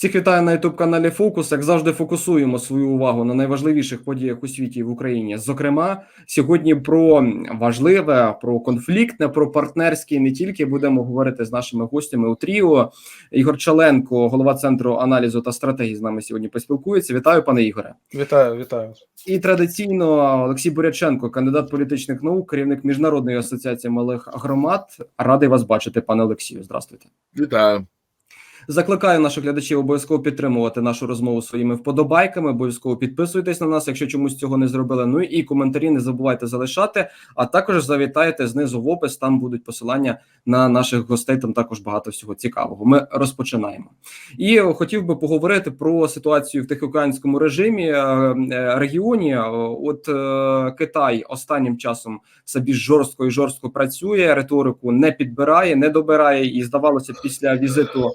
Всіх вітаю на youtube каналі Фокус. Як завжди, фокусуємо свою увагу на найважливіших подіях у світі і в Україні. Зокрема, сьогодні про важливе, про конфліктне, про партнерське не тільки будемо говорити з нашими гостями у Тріо. Ігор Чаленко, голова центру аналізу та стратегії, з нами сьогодні поспілкується. Вітаю, пане Ігоре. Вітаю, вітаю. І традиційно Олексій Буряченко, кандидат політичних наук, керівник міжнародної асоціації малих громад. Радий вас бачити, пане Олексію. Здравствуйте. Вітаю. Закликаю наших глядачів обов'язково підтримувати нашу розмову своїми вподобайками. Обов'язково підписуйтесь на нас, якщо чомусь цього не зробили. Ну і коментарі не забувайте залишати. А також завітайте знизу в опис. Там будуть посилання на наших гостей. Там також багато всього цікавого. Ми розпочинаємо. І хотів би поговорити про ситуацію в тихоокеанському режимі е, е, регіоні. От е, Китай останнім часом більш жорстко і жорстко працює. Риторику не підбирає, не добирає, і здавалося, після візиту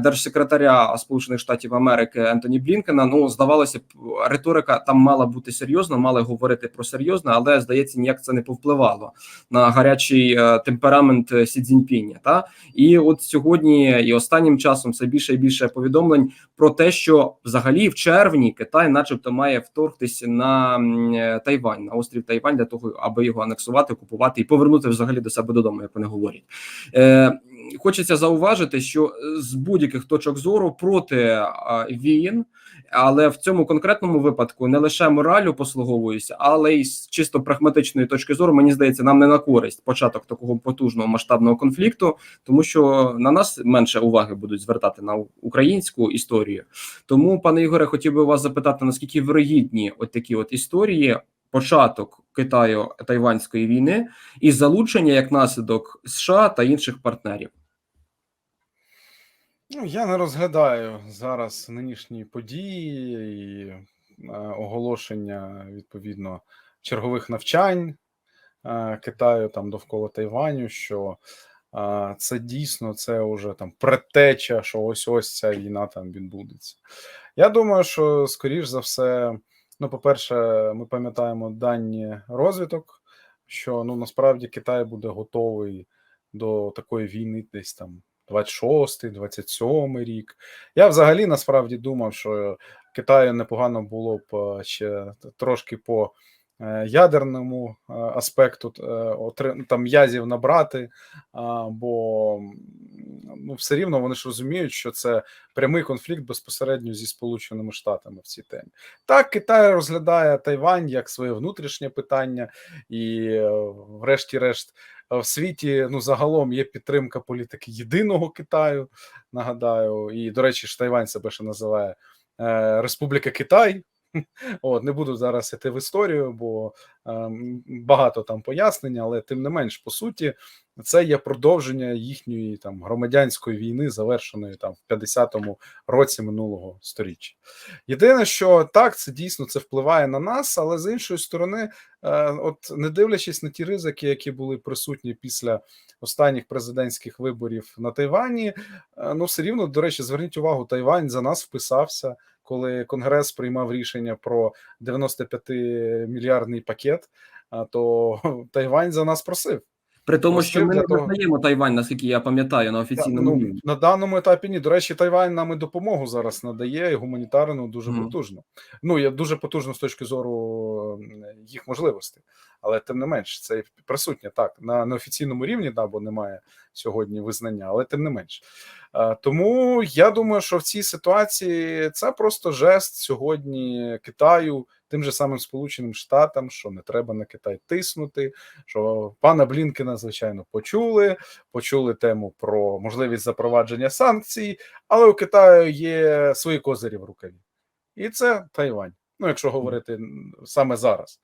держсекретаря Сполучених Штатів Америки Ентоні Блінкена. Ну здавалося б, риторика там мала бути серйозна, мали говорити про серйозне, але здається, ніяк це не повпливало на гарячий е, темперамент е, Сі Цзіньпіня. Та і от сьогодні і останнім часом все більше і більше повідомлень про те, що взагалі в червні Китай, начебто, має вторгтися на е, Тайвань, на острів Тайвань, для того, аби його анексувати, окупувати і повернути взагалі до себе додому, як вони говорять. Е, Хочеться зауважити, що з будь-яких точок зору проти а, війн, але в цьому конкретному випадку не лише моралю послуговуюся, але й з чисто прагматичної точки зору, мені здається, нам не на користь початок такого потужного масштабного конфлікту, тому що на нас менше уваги будуть звертати на українську історію. Тому, пане Ігоре, хотів би вас запитати, наскільки вирогідні от такі от історії. Початок Китаю тайванської війни і залучення як наслідок США та інших партнерів. Ну, я не розглядаю зараз нинішні події і е, оголошення відповідно чергових навчань е, Китаю там довкола Тайваню, що е, це дійсно це вже там предтеча, що ось ось ця війна там відбудеться. Я думаю, що скоріш за все, ну, по-перше, ми пам'ятаємо дані розвиток, що ну насправді Китай буде готовий до такої війни десь там. 26-й, 27 рік. Я взагалі насправді думав, що Китаю непогано було б е, ще трошки по ядерному е, аспекту там м'язів набрати, бо ну, все рівно вони ж розуміють, що це прямий конфлікт безпосередньо зі Сполученими Штатами в цій темі. Так, Китай розглядає Тайвань як своє внутрішнє питання, і, врешті-решт, в світі ну загалом є підтримка політики єдиного Китаю. Нагадаю, і до речі, ж Тайвань себе ще називає е, Республіка Китай. От не буду зараз іти в історію, бо е, багато там пояснень, але тим не менш, по суті, це є продовження їхньої там громадянської війни, завершеної там в 50-му році минулого сторіччя. Єдине, що так, це дійсно це впливає на нас, але з іншої сторони, е, от не дивлячись на ті ризики, які були присутні після останніх президентських виборів на Тайвані, е, ну все рівно, до речі, зверніть увагу, Тайвань за нас вписався. Коли Конгрес приймав рішення про 95 мільярдний пакет, то Тайвань за нас просив. При тому, що ми не того... Тайвань, наскільки я пам'ятаю, на офіційному ну, на даному етапі ні. До речі, Тайвань нам і допомогу зараз надає і гуманітарну дуже mm. потужно. Ну я дуже потужно з точки зору їх можливостей, але тим не менш, це присутнє так на неофіційному рівні, да, бо немає сьогодні визнання, але тим не менш. Тому я думаю, що в цій ситуації це просто жест сьогодні Китаю, тим же самим Сполученим Штатам, що не треба на Китай тиснути. Що пана Блінкена, звичайно, почули, почули тему про можливість запровадження санкцій, але у Китаю є свої козирі в рукаві, і це Тайвань. Ну, якщо говорити саме зараз,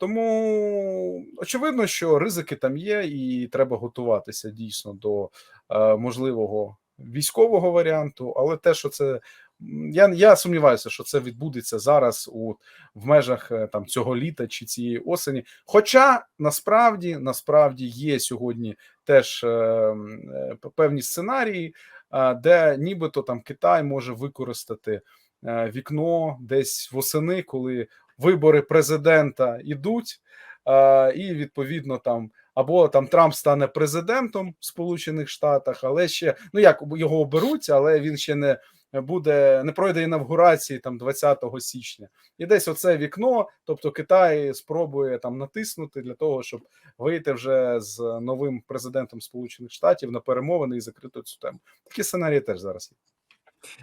тому очевидно, що ризики там є, і треба готуватися дійсно до можливого військового варіанту, але те, що це я я сумніваюся, що це відбудеться зараз у в межах там цього літа чи цієї осені. Хоча насправді насправді є сьогодні теж е, певні сценарії, е, де нібито там Китай може використати е, вікно десь восени, коли вибори президента ідуть, е, і відповідно там або там Трамп стане президентом Сполучених Штатах, але ще ну як його оберуть, але він ще не буде не пройде інавгурації там 20 січня, і десь оце вікно, тобто Китай спробує там натиснути для того, щоб вийти вже з новим президентом Сполучених Штатів на перемовини і закрити цю тему. Такі сценарії теж зараз є.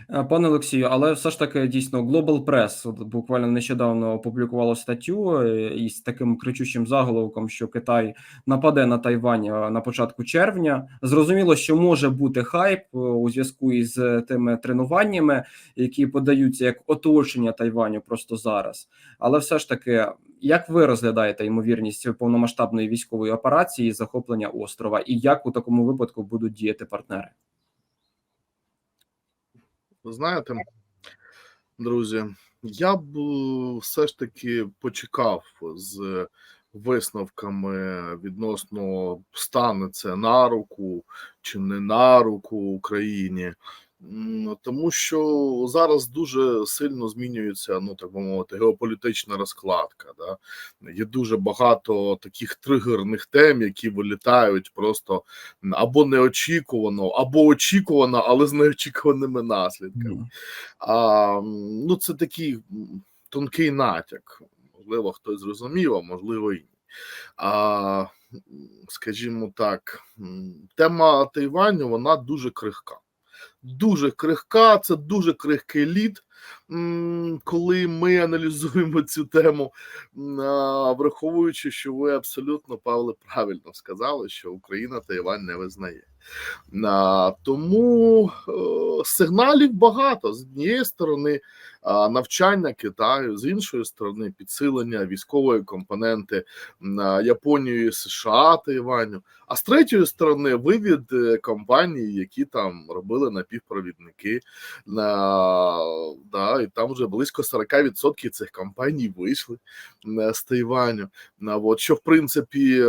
Е, Пане Олексію, але все ж таки дійсно Global Press от буквально нещодавно опублікувало статтю е, із таким кричущим заголовком, що Китай нападе на Тайвань е, на початку червня. Зрозуміло, що може бути хайп у зв'язку із тими тренуваннями, які подаються як оточення Тайваню просто зараз. Але все ж таки, як ви розглядаєте ймовірність повномасштабної військової операції і захоплення острова, і як у такому випадку будуть діяти партнери? Ви знаєте, друзі, я б е, все ж таки почекав з висновками відносно стане це на руку чи не на руку Україні. Тому що зараз дуже сильно змінюється, ну так би мовити, геополітична розкладка. Да? Є дуже багато таких тригерних тем, які вилітають просто або неочікувано, або очікувано, але з неочікуваними наслідками. А, ну, це такий тонкий натяк. Можливо, хтось зрозумів, а можливо і ні. А, скажімо так, тема Тайваню вона дуже крихка. Дуже крихка, це дуже крихкий лід. Коли ми аналізуємо цю тему, враховуючи, що ви абсолютно Павле правильно сказали, що Україна Тайвань не визнає. Тому е, сигналів багато з однієї сторони навчання Китаю, з іншої сторони, підсилення військової компоненти на Японію, і США Тайваню. А з третьої сторони, вивід е, компаній, які там робили напівпровідники, на, да, і там вже близько 40% цих компаній вийшли е, з Тайваню. От, що в принципі е,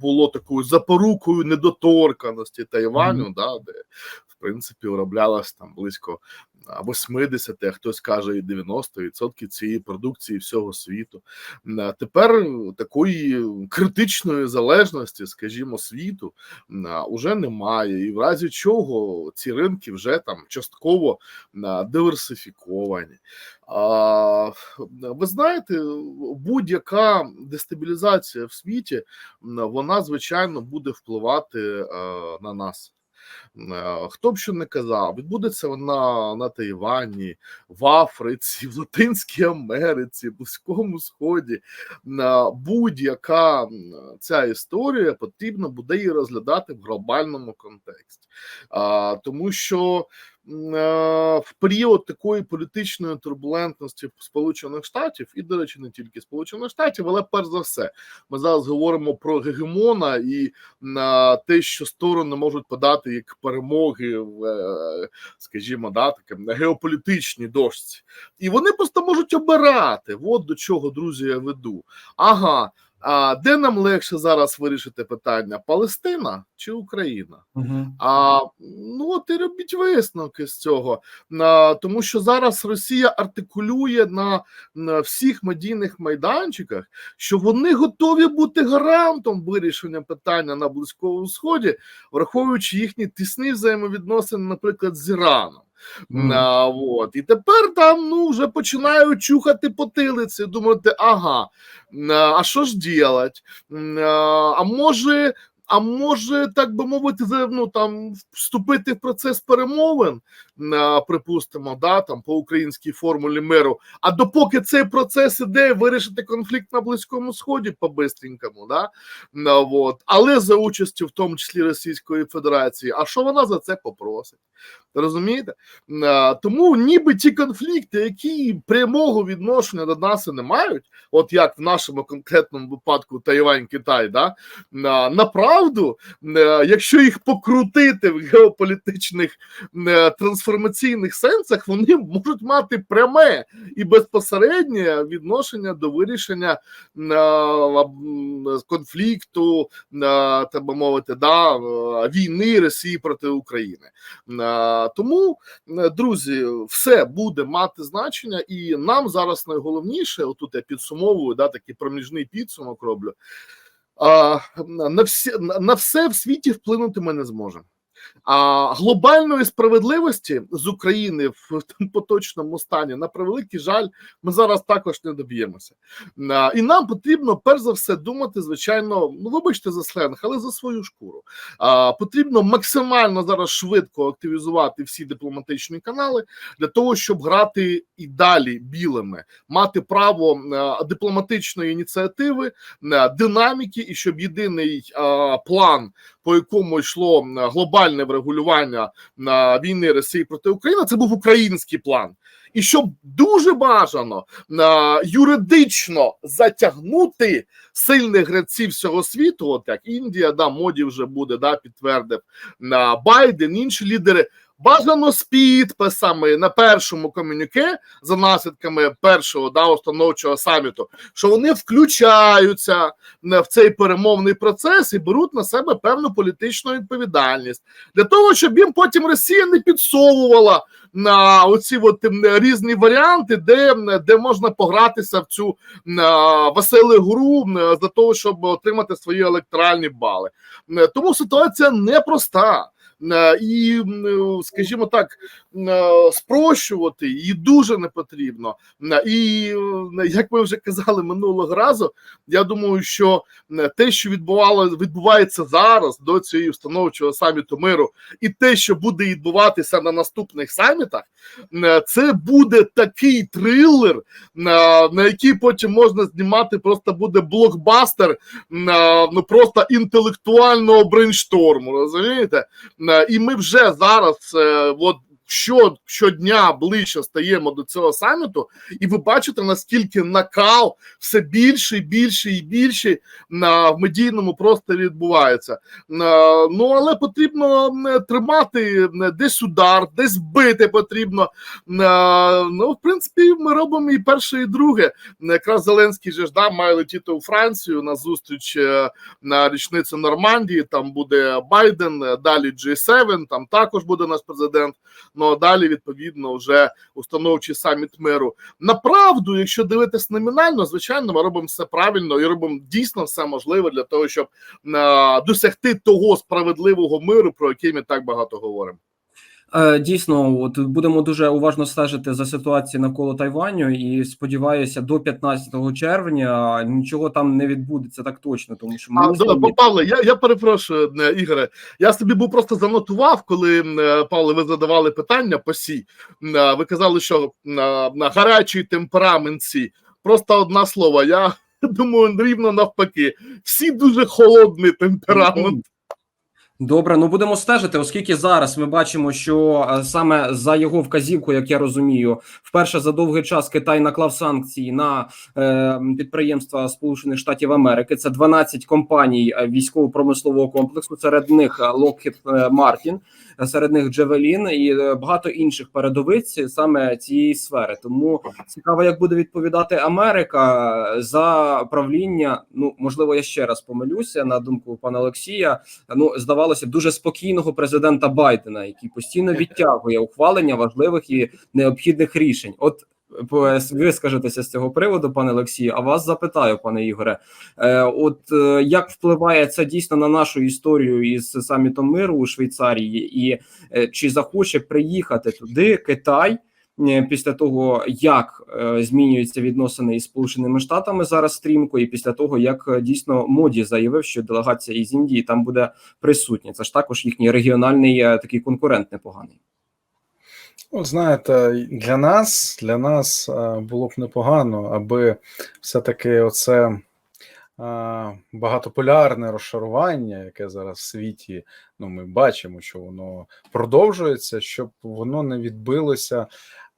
було такою запорукою недоторканості Тайваню, да, де принципі вироблялось там близько а, 80, а хтось каже і 90% цієї продукції всього світу. Тепер такої критичної залежності, скажімо, світу а, уже немає, і в разі чого ці ринки вже там частково диверсифіковані. А, ви знаєте, будь-яка дестабілізація в світі, вона звичайно буде впливати е, на нас. Е, Хто б що не казав, відбудеться вона на Тайвані, в Африці, в Латинській Америці, Близькому Сході. Е, Будь-яка ця історія потрібно буде її розглядати в глобальному контексті. Тому що в період такої політичної турбулентності Сполучених Штатів, і, до речі, не тільки Сполучених Штатів, але перш за все, ми зараз говоримо про гегемона і на те, що сторони можуть подати як перемоги в, е, скажімо, да, таке на геополітичній дошці, і вони просто можуть обирати. От до чого, друзі, я веду. Ага. А де нам легше зараз вирішити питання: Палестина чи Україна? Угу. А ну от і робіть висновки з цього, на тому що зараз Росія артикулює на, на всіх медійних майданчиках, що вони готові бути гарантом вирішення питання на близькому сході, враховуючи їхні тісні взаємовідносини, наприклад, з Іраном. Мгм. А, от. І тепер там ну, вже починають чухати потилиці, думати, ага, а що ж ділять? А може, а може, так би мовити, ну, там, вступити в процес перемовин, припустимо, да, там, по українській формулі миру. А допоки цей процес іде, вирішити конфлікт на Близькому Сході по-бистренькому, да? А, от. але за участю в тому числі Російської Федерації. А що вона за це попросить? Розумієте? Тому ніби ті конфлікти, які прямого відношення до нас і не мають, от як в нашому конкретному випадку Тайвань, Китай, да? направду, якщо їх покрутити в геополітичних е, трансформаційних сенсах, вони можуть мати пряме і безпосереднє відношення до вирішення е, конфлікту, е, так би мовити, да, е, війни Росії проти України. Тому, друзі, все буде мати значення, і нам зараз найголовніше, отут я підсумовую, да, такий проміжний підсумок роблю. А, на, всі, на все в світі вплинути ми не зможемо. А глобальної справедливості з України в поточному стані, на превеликий жаль, ми зараз також не доб'ємося. І нам потрібно перш за все думати, звичайно, ну вибачте за сленг, але за свою шкуру. А, Потрібно максимально зараз швидко активізувати всі дипломатичні канали для того, щоб грати і далі білими, мати право дипломатичної ініціативи, динаміки, і щоб єдиний план, по якому йшло глобальне врегулювання війни Росії проти України, це був український план. І щоб дуже бажано на юридично затягнути сильних гравців всього світу, от як Індія, да, моді вже буде, да, підтвердив на Байден, інші лідери. Бажано з підписами на першому комюніке за наслідками першого да, установчого саміту, що вони включаються е, в цей перемовний процес і беруть на себе певну політичну відповідальність для того, щоб їм потім Росія не підсовувала на оці от різні варіанти, де, де можна погратися в цю веселу гру для того, щоб отримати свої електоральні бали. Тому ситуація непроста. Е, І, скажімо так, е, спрощувати її дуже не потрібно. Е, І е, як ми вже казали минулого разу, я думаю, що е, те, що відбувало, відбувається зараз до цієї установчого саміту миру, і те, що буде відбуватися на наступних самітах, е, це буде такий трилер, е, на який потім можна знімати, просто буде блокбастер е, ну просто інтелектуального брейншторму. Розумієте? Е, І ми вже зараз, е, от що, щодня ближче стаємо до цього саміту, і ви бачите, наскільки накал все більше і більше і більше на в медійному просторі відбувається. Ну але потрібно тримати десь удар, десь бити потрібно. Ну, в принципі, ми робимо і перше, і друге. Якраз Зеленський же ж має летіти у Францію на зустріч е, на річницю Нормандії. Там буде Байден, е, далі G7, там також буде наш президент. Ну а далі, відповідно, вже установчий саміт миру. Направду, якщо дивитись номінально, звичайно, ми робимо все правильно і робимо дійсно все можливе для того, щоб е, досягти того справедливого миру, про який ми так багато говоримо. Е, Дійсно, от будемо дуже уважно стежити за ситуацією навколо Тайваню, і сподіваюся, до 15 червня нічого там не відбудеться так точно, тому що А, ми да, па- Павле, я, я перепрошую, е, Ігоре. Я собі був просто занотував, коли е, Павле, ви задавали питання по сі. Ви казали, що на, на гарячий темперамент. Просто одне слово. Я думаю, рівно навпаки. Всі дуже холодний темперамент. Добре, ну будемо стежити, оскільки зараз ми бачимо, що е, саме за його вказівку, як я розумію, вперше за довгий час Китай наклав санкції на е, підприємства Сполучених Штатів Америки. Це 12 компаній е, військово-промислового комплексу. Серед них е, Lockheed Martin, серед них Джевелін і е, багато інших передовиць саме цієї сфери. Тому цікаво, як буде відповідати Америка за правління. Ну можливо, я ще раз помилюся на думку пана Олексія. Ну здавалося б, дуже спокійного президента Байдена, який постійно відтягує ухвалення важливих і необхідних рішень. От по- ви скажетеся з цього приводу, пане Олексію. А вас запитаю, пане Ігоре. Е, от е, як впливає це дійсно на нашу історію із самітом миру у Швейцарії, і е, чи захоче приїхати туди Китай? Після того, як змінюються відносини із Сполученими Штатами зараз стрімко, і після того, як дійсно моді заявив, що делегація із Індії там буде присутня. Це ж також їхній регіональний такий конкурент непоганий. От знаєте, для нас, для нас е, було б непогано, аби все-таки оце е, багатополярне розшарування, яке зараз в світі, ну ми бачимо, що воно продовжується, щоб воно не відбилося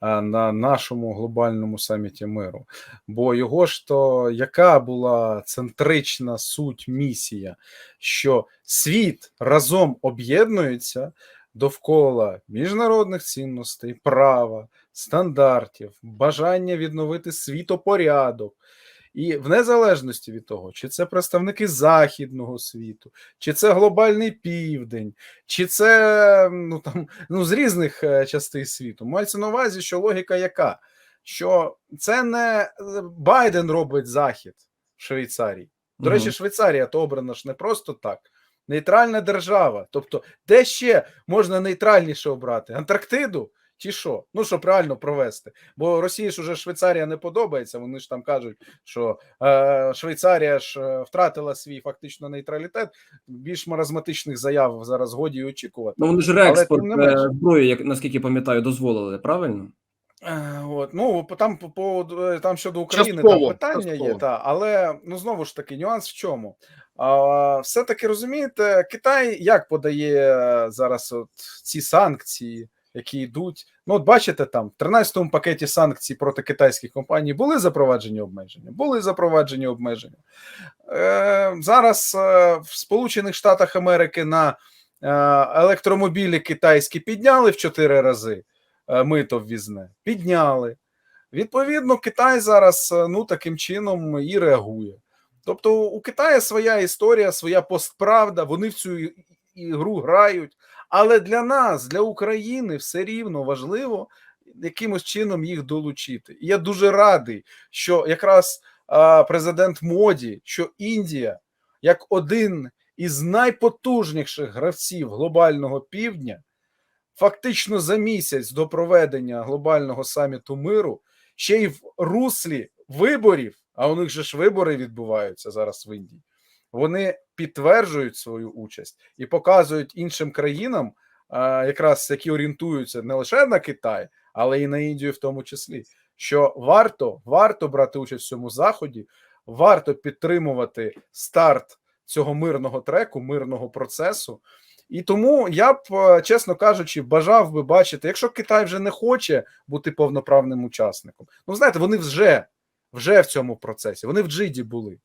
е, на нашому глобальному саміті миру. Бо його ж то яка була центрична суть місія, що світ разом об'єднується довкола міжнародних цінностей, права, стандартів, бажання відновити світопорядок. І в незалежності від того, чи це представники західного світу, чи це глобальний південь, чи це ну там ну з різних е, частин світу, мається на увазі, що логіка яка? Що це не е, Байден робить захід в Швейцарії. До речі, Швейцарія то обрана ж не просто так. Нейтральна держава. Тобто, де ще можна нейтральніше обрати? Антарктиду чи що? Ну, щоб реально провести. Бо Росії ж уже Швейцарія не подобається. Вони ж там кажуть, що е, Швейцарія ж е, втратила свій фактично нейтралітет. Більш маразматичних заяв зараз годі очікувати. Ну вони ж реекспорт е, зброї, як наскільки пам'ятаю, дозволили, правильно? Е, От, ну там по поводу е, там щодо України Частково, там питання є, та але ну знову ж таки нюанс в чому? А, все-таки розумієте, Китай як подає зараз от ці санкції, які йдуть. Ну, от бачите, там в 13-му пакеті санкцій проти китайських компаній були запроваджені обмеження, були запроваджені обмеження. Е, зараз е, в Сполучених Штатах Америки на е, електромобілі китайські підняли в 4 рази е, мито ввізне, підняли. Відповідно, Китай зараз е, ну таким чином і реагує. Тобто, у Китаю своя історія, своя постправда, вони в цю ігру грають. Але для нас, для України, все рівно важливо якимось чином їх долучити. І я дуже радий, що якраз президент Моді, що Індія, як один із найпотужніших гравців глобального півдня, фактично за місяць до проведення глобального саміту миру, ще й в руслі виборів, а у них же ж вибори відбуваються зараз в Індії. Вони підтверджують свою участь і показують іншим країнам, якраз які орієнтуються не лише на Китай, але і на Індію, в тому числі, що варто, варто брати участь в цьому заході, варто підтримувати старт цього мирного треку, мирного процесу. І тому я б, е, чесно кажучи, бажав би бачити, якщо Китай вже не хоче бути повноправним учасником, ну знаєте, вони вже, вже в цьому процесі, вони в Джиді були.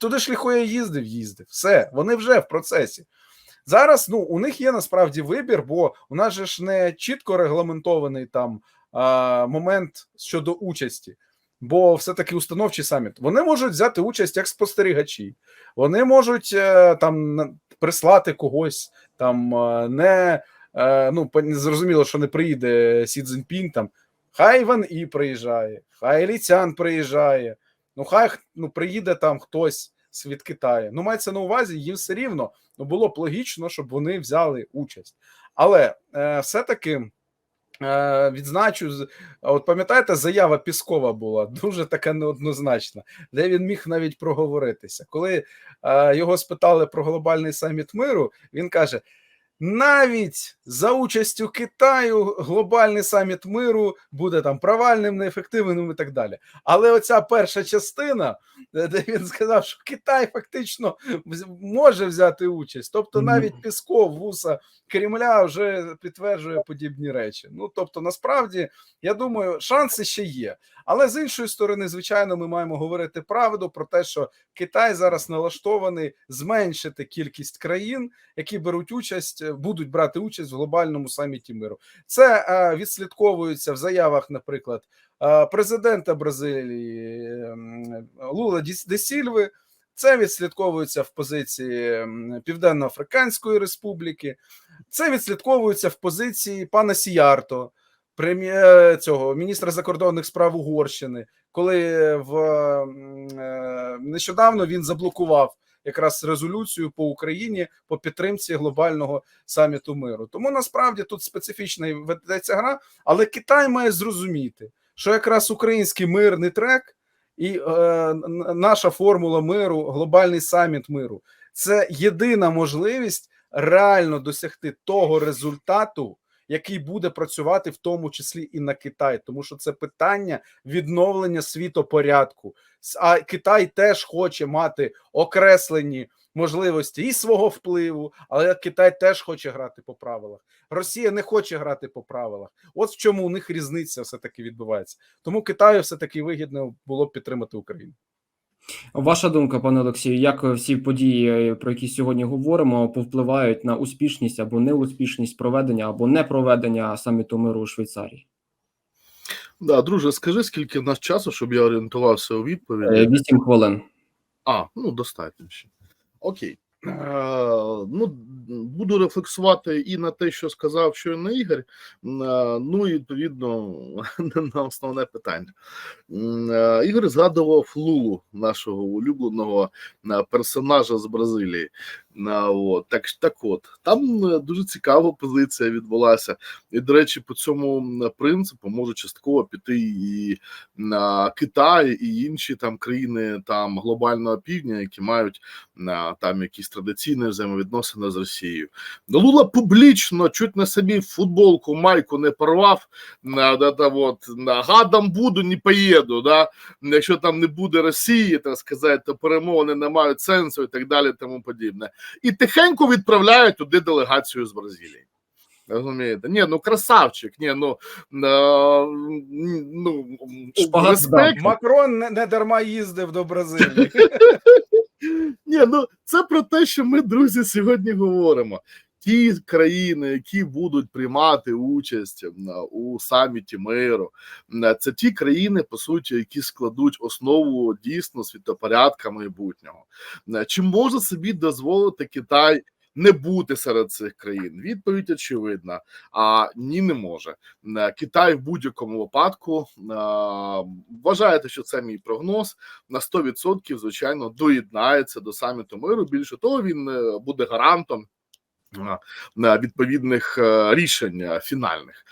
Туди ж Ліхоя їздив, їздив. Все, вони вже в процесі. Зараз ну, у них є насправді вибір, бо у нас же ж не чітко регламентований там а, момент щодо участі, бо все-таки установчий саміт. Вони можуть взяти участь як спостерігачі, вони можуть е, там прислати когось, там е, не е, ну, зрозуміло, що не приїде Сі Цзіньпін, там хай Іван І приїжджає, хай Ліцян приїжджає. Ну, хай ну, приїде там хтось від Китаю. Ну, мається на увазі, їм все рівно ну, було б логічно, щоб вони взяли участь. Але е, все-таки відзначу, з- от пам'ятаєте, заява Піскова була дуже така неоднозначна, де він міг навіть проговоритися. Коли е, його спитали про глобальний саміт миру, він каже: навіть за участю Китаю глобальний саміт миру буде там провальним, неефективним і так далі. Але оця перша частина, де де він сказав, що Китай фактично може взяти участь. Тобто, навіть Пісков, вуса Кремля вже підтверджує подібні речі. Ну тобто, насправді, я думаю, шанси ще є. Але з іншої сторони, звичайно, ми маємо говорити правду про те, що Китай зараз налаштований зменшити кількість країн, які беруть участь, е, будуть брати участь в глобальному саміті миру. Це е, відслідковується в заявах, наприклад, е, президента Бразилії ем, Лула де Сільви. Це відслідковується в позиції Південно-Африканської Республіки. Це відслідковується в позиції пана Сіярто, прем'єр цього міністра закордонних справ Угорщини, коли в е, нещодавно він заблокував якраз резолюцію по Україні по підтримці глобального саміту миру. Тому насправді тут специфічна ведеться гра, але Китай має зрозуміти, що якраз український мирний трек і е, наша формула миру, глобальний саміт миру це єдина можливість реально досягти того результату, який буде працювати в тому числі і на Китай, тому що це питання відновлення світопорядку. А Китай теж хоче мати окреслені можливості і свого впливу, але Китай теж хоче грати по правилах. Росія не хоче грати по правилах. От в чому у них різниця все таки відбувається. Тому Китаю все таки вигідно було б підтримати Україну. Ваша думка, пане Олексію, як всі події, про які сьогодні говоримо, повпливають на успішність або неуспішність проведення або не проведення саміту миру у Швейцарії? Да, друже, скажи, скільки в нас часу, щоб я орієнтувався у Е, відповіді. Вісім хвилин. А, ну достатньо ще. Окей. Е, Ну, буду рефлексувати і на те, що сказав щойно Ігор. Е, Ну і відповідно на основне питання. Е, Ігор згадував Лулу, нашого улюбленого персонажа з Бразилії. От. Так, так от, там дуже цікава позиція відбулася. І, до речі, по цьому принципу може частково піти і на Китай, і інші там країни там глобального півдня, які мають там якісь традиційні взаємовідносини з Росією. Лула публічно чуть на собі футболку, майку не порвав. На, да, да, от, на, гадам буду, не поїду. Да? Якщо там не буде Росії, так сказати, то перемовини не мають сенсу і так далі, тому подібне. І тихенько відправляють туди делегацію з Бразилії. Розумієте? Ні, ну красавчик, ні, ну, е, ну респект, Макрон не, не дарма їздив до Бразилії. Ні, ну це про те, що ми, друзі, сьогодні говоримо. Ті країни, які будуть приймати участь у саміті миру, це ті країни, по суті, які складуть основу дійсно світопорядка майбутнього. Чи може собі дозволити Китай не бути серед цих країн? Відповідь очевидна. А ні, не може. Китай в будь-якому випадку вважаєте, що це мій прогноз на 100% звичайно доєднається до саміту миру. Більше того, він е, буде гарантом. Відповідних е, рішень фінальних,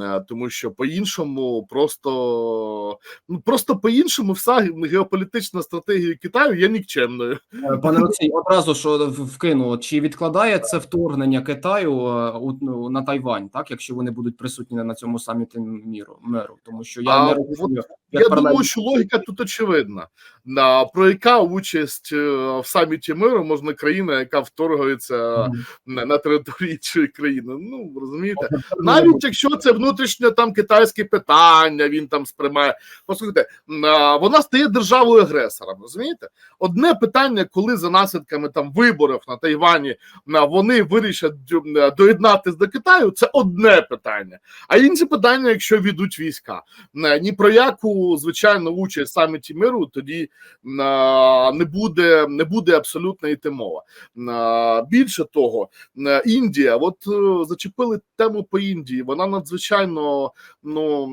Е, тому що по-іншому, просто ну просто по-іншому, вся геополітична стратегія Китаю є нікчемною. Е, Пане Олексій, одразу що вкину, чи відкладає це вторгнення Китаю у- ну, на Тайвань, так якщо вони будуть присутні на цьому саміті міру миру, тому що я А не от розумію, Я думаю, що логіка тут очевидна. Про яка участь е, в саміті миру можна країна, яка вторгується на, території іншої країни. Ну розумієте, навіть якщо це внутрішнє там китайське питання, він там сприймає. Послухайте, вона стає державою агресором. Розумієте? Одне питання, коли за наслідками там виборів на Тайвані вони вирішать доєднатись до Китаю, це одне питання. А інше питання, якщо відуть війська, ні про яку звичайно участь саміті миру тоді не буде, не буде абсолютно йти мова. Більше того, Індія, от е, зачепили тему по Індії. Вона надзвичайно ну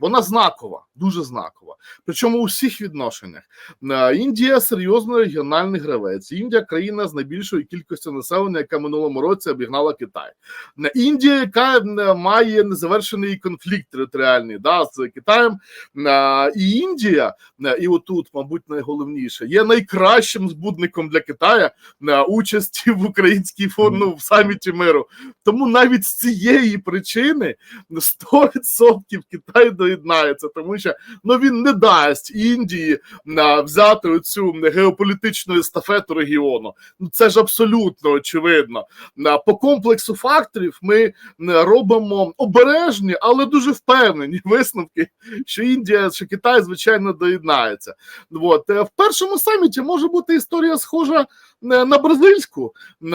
вона знакова, дуже знакова. Причому у всіх відношеннях. Індія серйозно регіональний гравець. Індія країна з найбільшою кількістю населення, яка минулому році обігнала Китай. Індія, яка має незавершений конфлікт територіальний да, з Китаєм. Е, І Індія, е, і отут, мабуть, найголовніше, є найкращим збудником для Китая на участі в українській фон, ну, в саміті миру. Тому навіть з цієї причини 100% Китай доєднається, тому що ну він не дасть Індії взяти оцю геополітичну естафету регіону. Ну це ж абсолютно очевидно. На по комплексу факторів ми е, робимо обережні, але дуже впевнені висновки, що Індія, що Китай, звичайно, доєднається. От е, в першому саміті може бути історія схожа е, на бразильську. Е,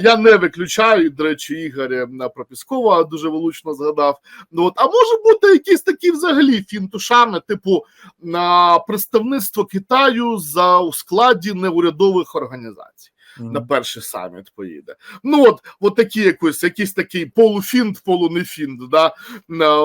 Я не виключаю, до речі, Ігор е, про Піскова дуже влучно згадав. Ну от, а може бути якісь такі взагалі фінтушами, типу на представництво Китаю за у складі неурядових організацій. На перший саміт поїде. Ну от, от такі якось, якийсь такий полуфінт, полунефінт, да?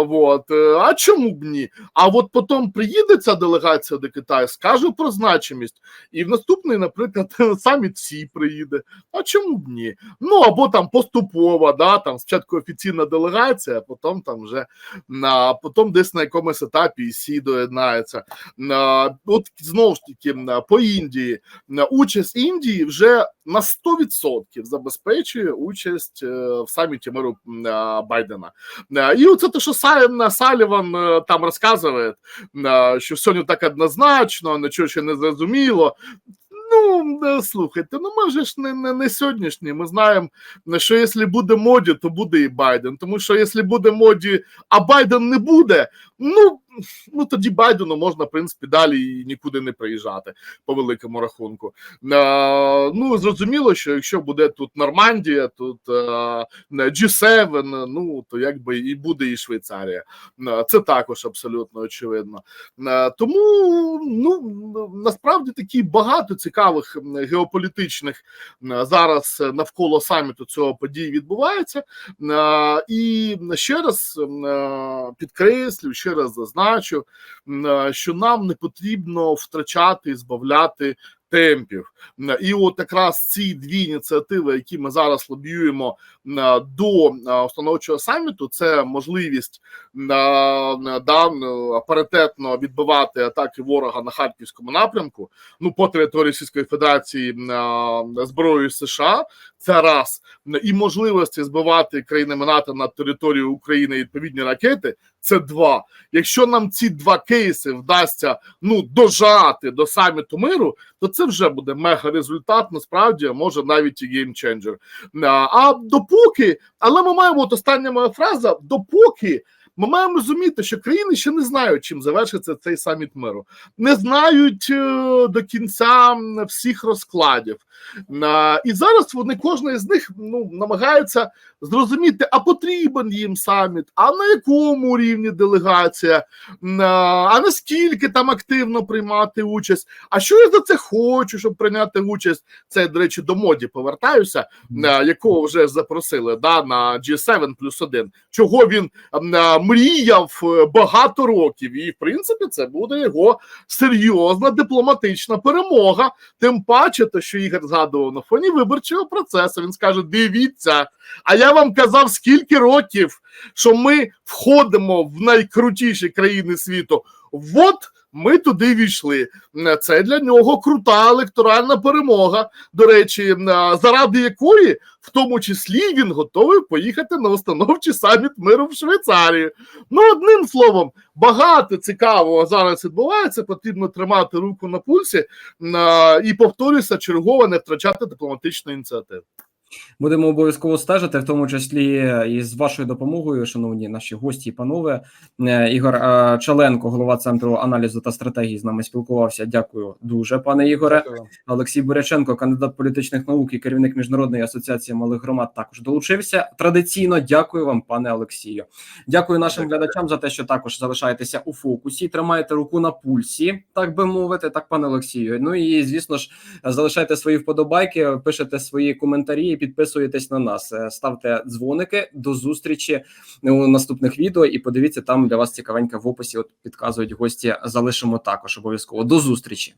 От. е, А чому б ні? А от потім приїде ця делегація до Китаю, скаже про значимість, і в наступний, наприклад, саміт Сі приїде. А чому б ні? Ну або там поступова, да, там спочатку офіційна делегація, а потім там вже на потім десь на якомусь етапі і Сі доєднається. На, от знову ж таки по Індії на участь Індії вже на 100% забезпечує участь е, в саміті миру е, Байдена. Е, І оце те, що Саліван, там розказує, що не так однозначно, нічого ще не зрозуміло. Ну, слухайте, ну ми вже ж не, не, не сьогоднішні. Ми знаємо, що якщо буде моді, то буде і Байден. Тому що якщо буде моді, а Байден не буде, Ну ну тоді Байдену можна в принципі далі і нікуди не приїжджати по великому рахунку. Ну зрозуміло, що якщо буде тут Нормандія, тут е, G7, ну то якби і буде і Швейцарія. Це також абсолютно очевидно. Тому ну насправді такі багато цікавих геополітичних зараз навколо саміту цього подій відбувається. І ще раз підкреслю, ще раз зазначу, е, що нам не потрібно втрачати і збавляти темпів. І от якраз ці дві ініціативи, які ми зараз лобіюємо е, до е, установчого саміту, це можливість да, паритетно відбивати атаки ворога на харківському напрямку. Ну по території Російської Федерації зброєю США. Це раз і можливості збивати країнами НАТО на територію України відповідні ракети. Це два. Якщо нам ці два кейси вдасться ну дожати до саміту миру, то це вже буде мега результат. Насправді може навіть і геймченджер. А допоки, але ми маємо от остання моя фраза: допоки. Ми маємо розуміти, що країни ще не знають, чим завершиться цей саміт миру, не знають е, до кінця всіх розкладів. І зараз вони кожна із них ну намагаються зрозуміти, а потрібен їм саміт, а на якому рівні делегація, а наскільки там активно приймати участь. А що я за це хочу, щоб прийняти участь? Це до речі, до моді повертаюся, е, якого вже запросили да, на G7 плюс один. Чого він мріяв е, багато років, і в принципі це буде його серйозна дипломатична перемога. Тим паче, те, що Ігор згадував на фоні виборчого процесу. Він скаже: дивіться, а я вам казав скільки років, що ми входимо в найкрутіші країни світу. От ми туди війшли. Це для нього крута електоральна перемога. До речі, заради якої, в тому числі, він готовий поїхати на установчий саміт миру в Швейцарію. Ну, одним словом, багато цікавого зараз відбувається. Потрібно тримати руку на пульсі і повторюся, чергово не втрачати дипломатичну ініціативу. Будемо обов'язково стежити, в тому числі і з вашою допомогою, шановні наші гості і панове. Е, Ігор е, Чаленко, голова центру аналізу та стратегії, з нами спілкувався. Дякую дуже, пане Ігоре. Дякую. Олексій Буряченко, кандидат політичних наук і керівник міжнародної асоціації малих громад, також долучився. Традиційно дякую вам, пане Олексію. Дякую нашим Дякую. глядачам за те, що також залишаєтеся у фокусі, тримаєте руку на пульсі, так би мовити, так, пане Олексію. Ну і звісно ж, залишайте свої вподобайки, пишете свої коментарі, підписуєтесь на нас. Е, Ставте дзвоники. До зустрічі у наступних відео. І подивіться там для вас цікавенька в описі. От підказують гості. Залишимо також обов'язково. До зустрічі.